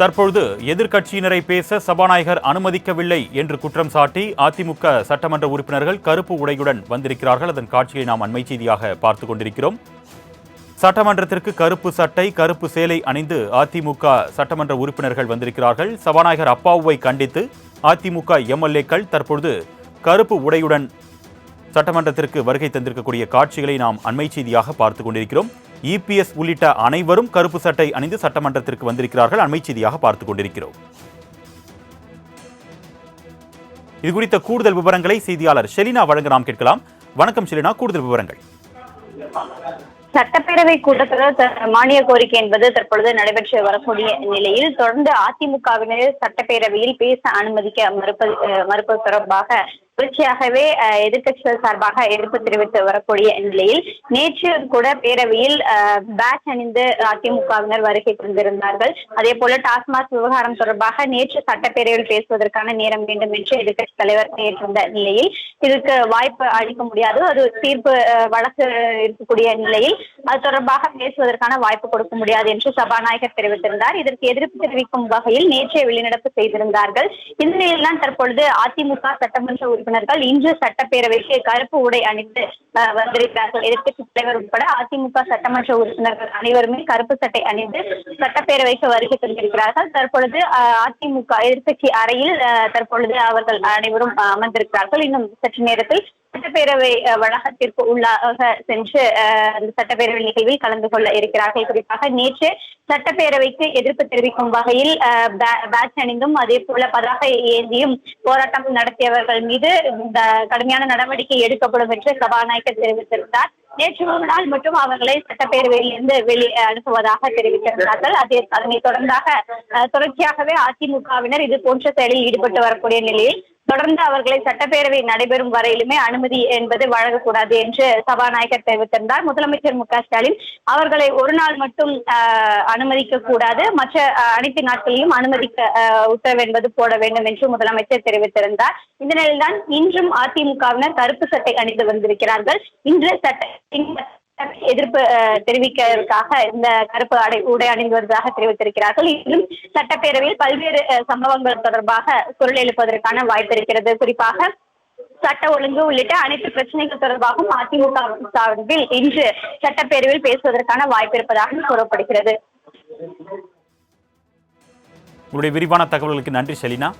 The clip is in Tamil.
தற்பொழுது எதிர்க்கட்சியினரை பேச சபாநாயகர் அனுமதிக்கவில்லை என்று குற்றம் சாட்டி அதிமுக சட்டமன்ற உறுப்பினர்கள் கருப்பு உடையுடன் வந்திருக்கிறார்கள். அதன் காட்சியை நாம் அண்மை செய்தியாக பார்த்து கொண்டிருக்கிறோம். சட்டமன்றத்திற்கு கருப்பு சட்டை கருப்பு சேலை அணிந்து அதிமுக சட்டமன்ற உறுப்பினர்கள் வந்திருக்கிறார்கள். சபாநாயகர் அப்பாவுவை கண்டித்து அதிமுக எம்எல்ஏக்கள் தற்பொழுது கருப்பு உடையுடன் சட்டமன்றத்திற்கு வருகை தந்திருக்கக்கூடிய காட்சிகளை நாம் அண்மை செய்தியாக பார்த்து கொண்டிருக்கிறோம். இபிஎஸ் உள்ளிட்ட அனைவரும் கருப்பு சட்டை அணிந்து சட்டமன்றத்திற்கு வந்திருக்கிறார்கள். அண்மை செய்தியாக பார்த்து கொண்டிருக்கிறோம். இது குறித்த கூடுதல் விவரங்களை செய்தியாளர் ஷெலினா வழங்க நாம் கேட்கலாம். வணக்கம் ஷெலினா கூடுதல் விவரங்கள். சட்டப்பேரவை கூட்டத்தொடர் மானிய கோரிக்கை என்பது தற்பொழுது நடைபெற்று வரக்கூடிய நிலையில் தொடர்ந்து அதிமுகவினர் சட்டப்பேரவையில் பேச அனுமதிக்க மறுப்பது மறுப்பது தொடர்பாக தொடர்ச்சியாகவே எதிர்கட்சிகள் எதிர்க்கட்சிகள் சார்பாக எதிர்ப்பு தெரிவித்து வரக்கூடிய நிலையில் நேற்று கூட பேரவையில் பேட்ச் அணிந்து அதிமுகவினர் வருகை தந்திருந்தார்கள். அதே போல டாஸ்மாக் விவகாரம் தொடர்பாக நேற்று சட்டப்பேரவையில் பேசுவதற்கான நேரம் வேண்டும் என்று எதிர்க்கட்சி தலைவர் கேட்டிருந்த நிலையில் இதுக்கு வாய்ப்பு அளிக்க முடியாது. அது தீர்ப்பு வழக்கு இருக்கக்கூடிய நிலையில் அது தொடர்பாக பேசுவதற்கான வாய்ப்பு கொடுக்க முடியாது என்று சபாநாயகர் தெரிவித்திருந்தார். இதற்கு எதிர்ப்பு தெரிவிக்கும் வகையில் நேற்றே வெளிநடப்பு செய்திருந்தார்கள். இந்த நிலையில்தான் தற்பொழுது அதிமுக சட்டமன்ற உறுப்பினர்கள் இன்று சட்டப்பேரவைக்கு கருப்பு உடை அணிந்து வந்திருக்கிறார்கள். எதிர்க்கட்சி தலைவர் உட்பட அதிமுக சட்டமன்ற உறுப்பினர்கள் அனைவருமே கருப்பு சட்டை அணிந்து சட்டப்பேரவைக்கு வருகை தந்திருக்கிறார்கள். தற்பொழுது அதிமுக எதிர்க்கட்சி அறையில் தற்பொழுது அவர்கள் அனைவரும் அமர்ந்திருக்கிறார்கள். இன்னும் சற்று நேரத்தில் சட்டப்பேரவை வளாகத்திற்கு உள்ளாக சென்று அந்த சட்டப்பேரவை நிகழ்வில் கலந்து கொள்ள இருக்கிறார்கள். குறிப்பாக நேற்று சட்டப்பேரவைக்கு எதிர்ப்பு தெரிவிக்கும் வகையில் பேட்ச் அணிந்தும் அதே போல பதாகை ஏந்தியும் போராட்டம் நடத்தியவர்கள் மீது கடுமையான நடவடிக்கை எடுக்கப்படும் என்று சபாநாயகர் தெரிவித்திருந்தார். நேற்று ஒரு நாள் மட்டும் அவர்களை சட்டப்பேரவையில் இருந்து வெளி அனுப்புவதாக தெரிவித்திருந்தார்கள். அதே அதனைத் தொடர்ந்தாக தொடர்ச்சியாகவே அதிமுகவினர் இது போன்ற செயலில் ஈடுபட்டு வரக்கூடிய நிலையில் தொடர்ந்து அவர்களை சட்டப்பேரவை நடைபெறும் வரையிலுமே அனுமதி என்பது வழங்கக்கூடாது என்று சபாநாயகர் தெரிவித்திருந்தார். முதலமைச்சர் மு க ஸ்டாலின் அவர்களை ஒரு நாள் மட்டும் அனுமதிக்க கூடாது மற்ற அனைத்து நாட்களையும் அனுமதிக்க உத்தரவு என்பது போட வேண்டும் என்று முதலமைச்சர் தெரிவித்திருந்தார். இந்த நிலையில்தான் இன்றும் அதிமுகவினர் கருப்பு சட்டை அணிந்து வந்திருக்கிறார்கள். இன்று சட்ட எதிர்ப்பு தெரிவிக்கிறதுக்காக இந்த கருப்பு ஆடை உடை அணிந்து வருவதாக தெரிவித்திருக்கிறார்கள். இன்னும் சட்டப்பேரவையில் பல்வேறு சம்பவங்கள் தொடர்பாக குரல் எழுப்பதற்கான வாய்ப்பு இருக்கிறது. குறிப்பாக சட்ட ஒழுங்கு உள்ளிட்ட அனைத்து பிரச்சனைகள் தொடர்பாகவும் அதிமுக சார்பில் இன்று சட்டப்பேரவையில் பேசுவதற்கான வாய்ப்பு இருப்பதாக கூறப்படுகிறது. உங்களுடைய விரிவான தகவல்களுக்கு நன்றி செலினா